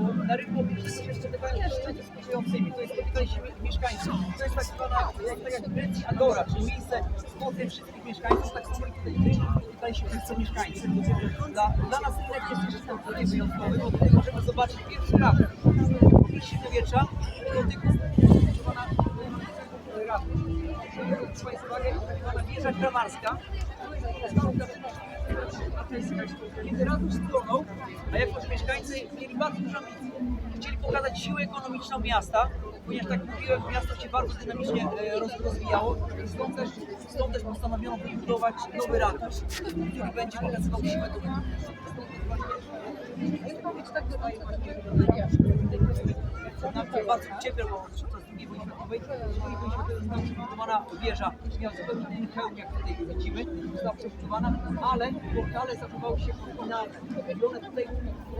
na rynku jest jeszcze pytania jeszcze dyskutującymi, to jest spotykanie się mieszkańców. To jest tak zwana, jak, tak jak Grecji Agora, czyli miejsce spotkań wszystkich mieszkańców, tak samo tutaj. Tutaj się wszyscy mieszkańcy. Dla, dla nas rynek jest czystym tutaj wyjątkowy, bo tutaj możemy zobaczyć pierwszy raz od średniowiecza do tych używana rady. Proszę Państwa uwagę, zwana wieża kramarska. Kiedy Radus spłonął, a jakoś mieszkańcy mieli bardzo dużo. Chcieli pokazać siłę ekonomiczną miasta, ponieważ tak jak mówiłem, miasto się bardzo dynamicznie e, roz, rozwijało i stąd też, stąd też postanowiono wybudować nowy ratusz, który będzie pokazywał siłę tego nam to bardzo cieplej, bo podczas II wojny światowej, w II wojny światowej przebudowana wieża, miała zupełnie inny hełm, jak tutaj widzimy, została przebudowana, ale portale zachowały się oryginalne. I one tutaj,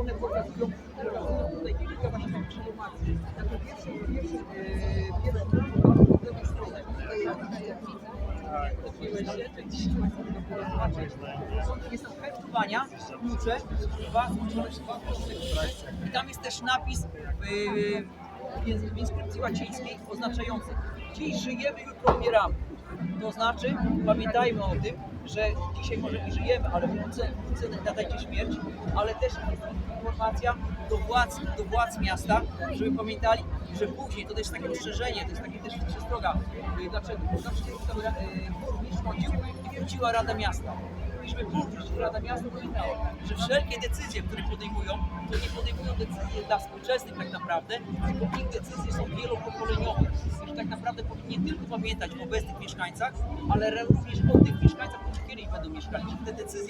one pokazują, pokazują tutaj kilka właśnie takich informacji. Jako pierwszy, pierwszy, e, pierwszy z lewej strony. Jest to hełmowania, klucze, dwa złączone dwa. I tam jest też napis yy, w inskrypcji łacińskiej oznaczający Dziś żyjemy, jutro umieramy. To znaczy, pamiętajmy o tym, że dzisiaj może nie żyjemy, ale wkrótce, nadajcie śmierć, ale też informacja do władz, do władz miasta, żeby pamiętali, że później, to jest takie ostrzeżenie, to jest takie też przestroga, yy, dlaczego? Zawsze tam yy, burmistrz chodził i wróciła Rada Miasta. I żeby burmistrz Rada Miasta pamiętała, że wszelkie decyzje, które podejmują, to nie podejmują decyzji dla współczesnych tak naprawdę, tylko ich decyzje są wielopokoleniowe. Że tak naprawdę powinni nie tylko pamiętać o obecnych mieszkańcach, ale również o tych mieszkańcach, którzy kiedyś będą mieszkali. Że te decyzje